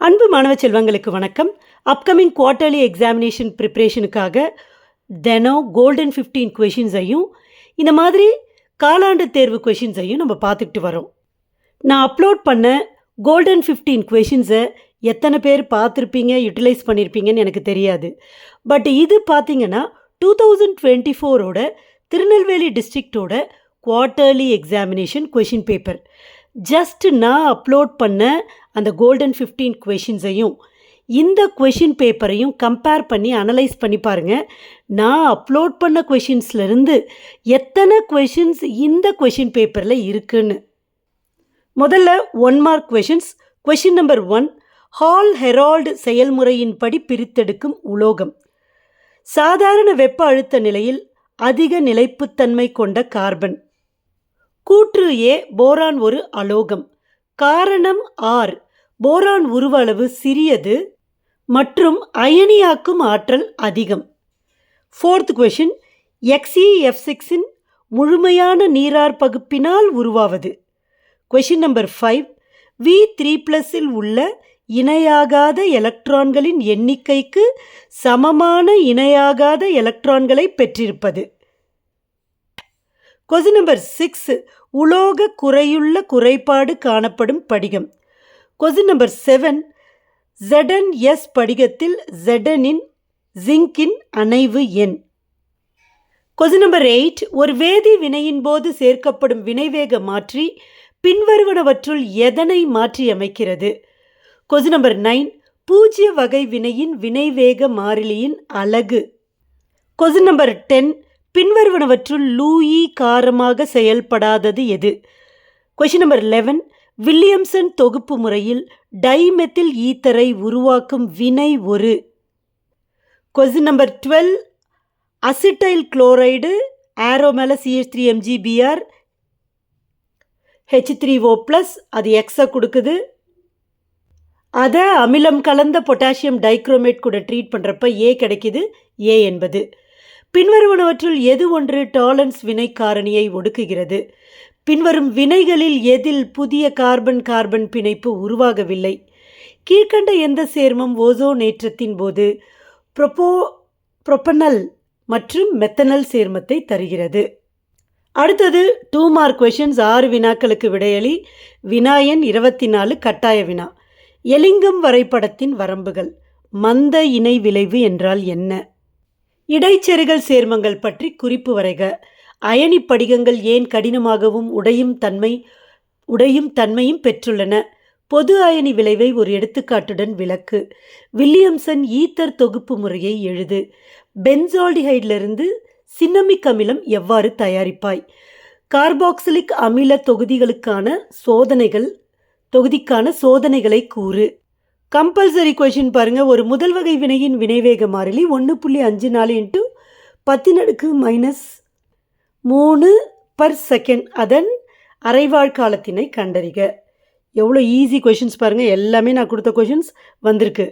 அன்பு மாணவ செல்வங்களுக்கு வணக்கம். அப்கமிங் குவார்ட்டர்லி எக்ஸாமினேஷன் ப்ரிப்ரேஷனுக்காக தினம் கோல்டன் ஃபிஃப்டீன் கொஷின்ஸையும் இந்த மாதிரி காலாண்டு தேர்வு கொஷின்ஸையும் நம்ம பார்த்துக்கிட்டு வரோம். நான் அப்லோட் பண்ண கோல்டன் ஃபிஃப்டீன் கொஷின்ஸை எத்தனை பேர் பார்த்துருப்பீங்க யூட்டிலைஸ் பண்ணியிருப்பீங்கன்னு எனக்கு தெரியாது. பட் இது பார்த்தீங்கன்னா டூ தௌசண்ட் டுவெண்ட்டி ஃபோரோட Tirunelveli டிஸ்ட்ரிக்டோட quarterly examination question paper just நான் அப்லோட் பண்ண அந்த கோல்டன் ஃபிஃப்டீன் கொஷின்ஸையும் இந்த கொஷின் பேப்பரையும் கம்பேர் பண்ணி அனலைஸ் பண்ணி பாருங்கள் நான் அப்லோட் பண்ண கொஷின்ஸ்லேருந்து எத்தனை கொஷின்ஸ் இந்த கொஷின் பேப்பரில் இருக்குன்னு. முதல்ல one mark questions question number one Hall Heroult செயல்முறையின்படி பிரித்தெடுக்கும் உலோகம். சாதாரண வெப்ப அழுத்த நிலையில் அதிக நிலைப்புத்தன்மை கொண்ட கார்பன். கூற்று ஏ போரான் ஒரு அலோகம். காரணம் ஆர். போரான் உருவ அளவு சிறியது மற்றும் அயனியாக்கும் ஆற்றல் அதிகம். ஃபோர்த் கொஷின் எக்ஸ்இஎஃப் சிக்ஸின் முழுமையான நீரார் பகுப்பினால் உருவாவது. Question number five V three ப்ளஸில் உள்ள இணையாகாத எலக்ட்ரான்களின் எண்ணிக்கைக்கு சமமான இணையாகாத எலக்ட்ரான்களை பெற்றிருப்பது. கொஸ்டின் நம்பர் சிக்ஸ் உலோக குறையுள்ள குறைபாடு காணப்படும் படிகம். Question number seven Z N S படிகத்தில் ஜெடனின் ஜிங்கின் அணைவு எண். கொஸ்டின் நம்பர் எயிட் ஒரு வேதி வினையின் போது சேர்க்கப்படும் வினைவேக மாற்றி பின்வருவனவற்றுள் எதனை மாற்றி அமைக்கிறது கொஸ்டின் நம்பர் நைன் பூஜ்ய வகை வினையின் வினைவேக மாறிலியின் அலகு. கொஸ்டின் நம்பர் டென் பின்வருவனவற்றுள் லூயி காரமாக செயல்படாதது எது? கொஷின் நம்பர் லெவன் வில்லியம்சன் தொகுப்பு முறையில் டைமெத்தில் ஈத்தரை உருவாக்கும் வினை ஒரு. Question number twelve acetyl chloride arrow மேலே CH three MgBr H three O plus அது எக்ஸை கொடுக்குது. அதை அமிலம் கலந்த பொட்டாசியம் டைக்ரோமேட் கூட ட்ரீட் பண்ணுறப்ப ஏ கிடைக்குது. ஏ என்பது. பின்வருவனவற்றுள் எது ஒன்று டாலன்ஸ் வினைக்காரணியை ஒடுக்குகிறது? பின்வரும் வினைகளில் எதில் புதிய கார்பன் கார்பன் பிணைப்பு உருவாகவில்லை? கீழ்கண்ட எந்த சேர்மம் ஓசோனேற்றத்தின் போது ப்ரொபோ ப்ரொப்பனல் மற்றும் மெத்தனல் சேர்மத்தை தருகிறது? அடுத்தது டூ மார்க் கொஷின்ஸ் ஆறு வினாக்களுக்கு விடையளி வினாயன் இருபத்தி நாலு கட்டாய வினா. எலிங்கம் வரைபடத்தின் வரம்புகள் மந்த இணை விளைவு என்றால் என்ன? இடைச்செருகல் சேர்மங்கள் பற்றி குறிப்பு வரைக. அயனி படிகங்கள் ஏன் கடினமாகவும் உடையும் தன்மை உடையும் தன்மையும் பெற்றுள்ளன? பொது அயனி விளைவை ஒரு எடுத்துக்காட்டுடன் விளக்கு. வில்லியம்சன் ஈத்தர் தொகுப்பு முறையை எழுது. பென்சால்டிஹைடிலிருந்து சின்னமிக் அமிலம் எவ்வாறு தயாரிப்பாய்? கார்பாக்சிலிக் அமில தொகுதிகளுக்கான சோதனைகள் தொகுதிக்கான சோதனைகளை கூறு. கம்பல்சரி கொஷின் பாருங்கள் ஒரு முதல் வகை வினையின் வினைவேக மாறிலி ஒன்று புள்ளி அஞ்சு நாலு இன்ட்டு பத்தினடுக்கு மைனஸ் மூணு பர் செகண்ட். அதன் அரைவாழ் காலத்தினை கண்டறிக. எவ்வளோ ஈஸி கொஷின்ஸ் பாருங்கள் எல்லாமே நான் கொடுத்த கொஷின்ஸ் வந்திருக்கு.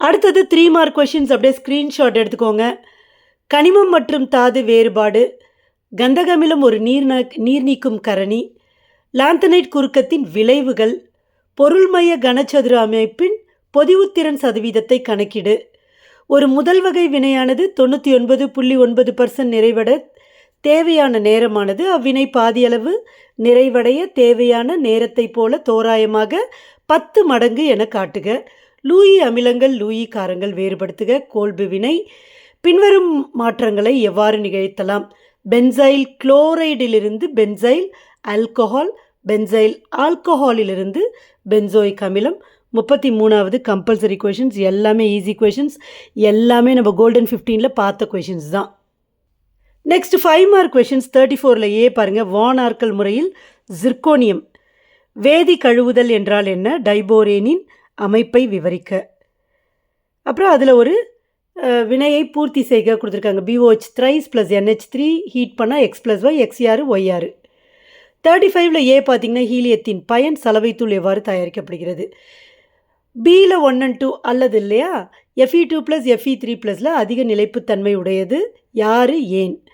அடுத்தது த்ரீ மார்க் கொஷின்ஸ் அப்படியே ஸ்க்ரீன்ஷாட் எடுத்துக்கோங்க. கனிமம் மற்றும் தாது வேறுபாடு. கந்தகமிலம் ஒரு நீர் நீர் நீக்கும் கரணி. லாந்தனைட் குறுக்கத்தின் விளைவுகள். பொருள்மய கனச்சதுர அமைப்பின் பொதிவுத்திறன் சதவீதத்தை கணக்கிடு. ஒரு முதல் வகை வினையானது தொண்ணூற்றி ஒன்பது புள்ளி ஒன்பது பர்சன்ட் நிறைவட தேவையான நேரமானது. அவ்வினை பாதியளவு நிறைவடைய தேவையான நேரத்தைப் போல தோராயமாக பத்து மடங்கு என காட்டுக. லூயி அமிலங்கள் லூயி காரங்கள் வேறுபடுத்துக. கோல்பு வினை பின்வரும் மாற்றங்களை எவ்வாறு நிகழ்த்தலாம்? பென்சைல் குளோரைடிலிருந்து பென்சைல் ஆல்கஹால் பென்சைல் ஆல்கஹாலிலிருந்து பென்சோயிக் அமிலம் முப்பத்தி மூணாவது கம்பல்சரி கொஷின்ஸ் எல்லாமே ஈஸி கொஷின்ஸ் எல்லாமே நம்ம கோல்டன் ஃபிஃப்டீனில் பார்த்த கொஷின்ஸ் தான். Next five mark questions thirty ஃபோரில் ஏ பாருங்கள் வான் முறையில் ஜிர்கோனியம் வேதி கழுவுதல் என்றால் என்ன டைபோரேனின் அமைப்பை விவரிக்க. அப்புறம் அதில் ஒரு வினையை பூர்த்தி செய்க கொடுத்துருக்காங்க BOH thrice plus NH three heat பண்ணால் X plus Y X R Y R thirty ஃபைவ்ல ஏ பார்த்தீங்கன்னா ஹீலியத்தின் பயன் சலவைத்தூள் எவ்வாறு தயாரிக்கப்படுகிறது? பியில் ஒன் அண்ட் டூ அல்லது இல்லையா? FE two plus FE three ப்ளஸில் அதிக நிலைப்புத்தன்மை உடையது யார்? ஏன்?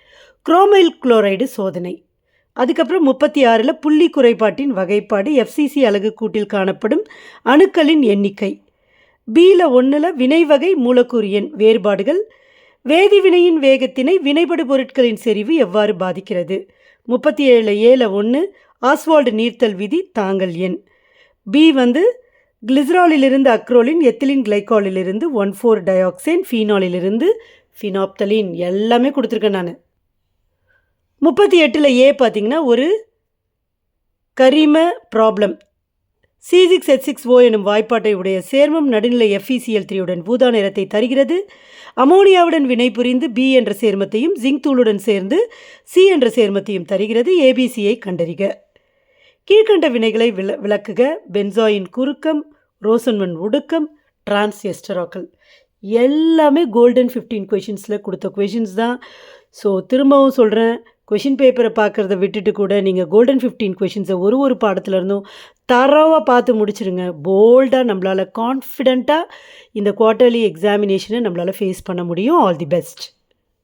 குரோமைல் குளோரைடு சோதனை. அதுக்கப்புறம் முப்பத்தி ஆறில் புள்ளி குறைபாட்டின் வகைப்பாடு எஃப்சிசி அலகு கூட்டில் காணப்படும் அணுக்களின் எண்ணிக்கை. பியில் ஒன்றில் வினைவகை மூலக்கூறு எண் வேறுபாடுகள். வேதிவினையின் வேகத்தினை வினைபடு பொருட்களின் செறிவு எவ்வாறு பாதிக்கிறது? முப்பத்தி ஏழில் ஏழு ஒன்று ஆஸ்வால்டு நீர்த்தல் விதி தாங்கள் எண். பி வந்து கிளிசராலிலிருந்து அக்ரோலின் எத்திலின் கிளைகாலிலிருந்து ஒன் ஃபோர் டயாக்சைன் ஃபீனாலிலிருந்து ஃபினாப்தலின். எல்லாமே கொடுத்துருக்கேன் நான். முப்பத்தி எட்டில் ஏ பார்த்திங்கன்னா ஒரு கரிம problem C six H six O எனும் வாய்ப்பாட்டை உடைய சேர்மம் நடுநிலை எஃப்இசிஎல் த்ரீயுடன் பூதா நிறத்தை தருகிறது. அமோனியாவுடன் வினைபுரிந்து பி என்ற சேர்மத்தையும் ஜிங்க் தூளுடன் சேர்ந்து சி என்ற சேர்மத்தையும் தருகிறது. ஏபிசியை கண்டறிக. கீழ்கண்ட வினைகளை விள விளக்குக. பென்சாயின் குறுக்கம் ரோசன்மன் ஒடுக்கம் டிரான்ஸ் எஸ்டராக்கள் எல்லாமே கோல்டன் ஃபிஃப்டீன் கொஷின்ஸில் கொடுத்த கொஷின்ஸ் தான். ஸோ திரும்பவும் சொல்கிறேன் கொஷின் பேப்பரை பார்க்குறத விட்டுட்டு கூட நீங்கள் கோல்டன் ஃபிஃப்டீன் கொஷின்ஸை ஒரு ஒரு பாடத்துலேருந்தும் இருந்தும் தரோவாக பார்த்து முடிச்சிருங்க. போல்டாக நம்மளால் கான்ஃபிடெண்ட்டாக இந்த குவார்ட்டர்லி எக்ஸாமினேஷனை நம்மளால் ஃபேஸ் பண்ண முடியும். All the best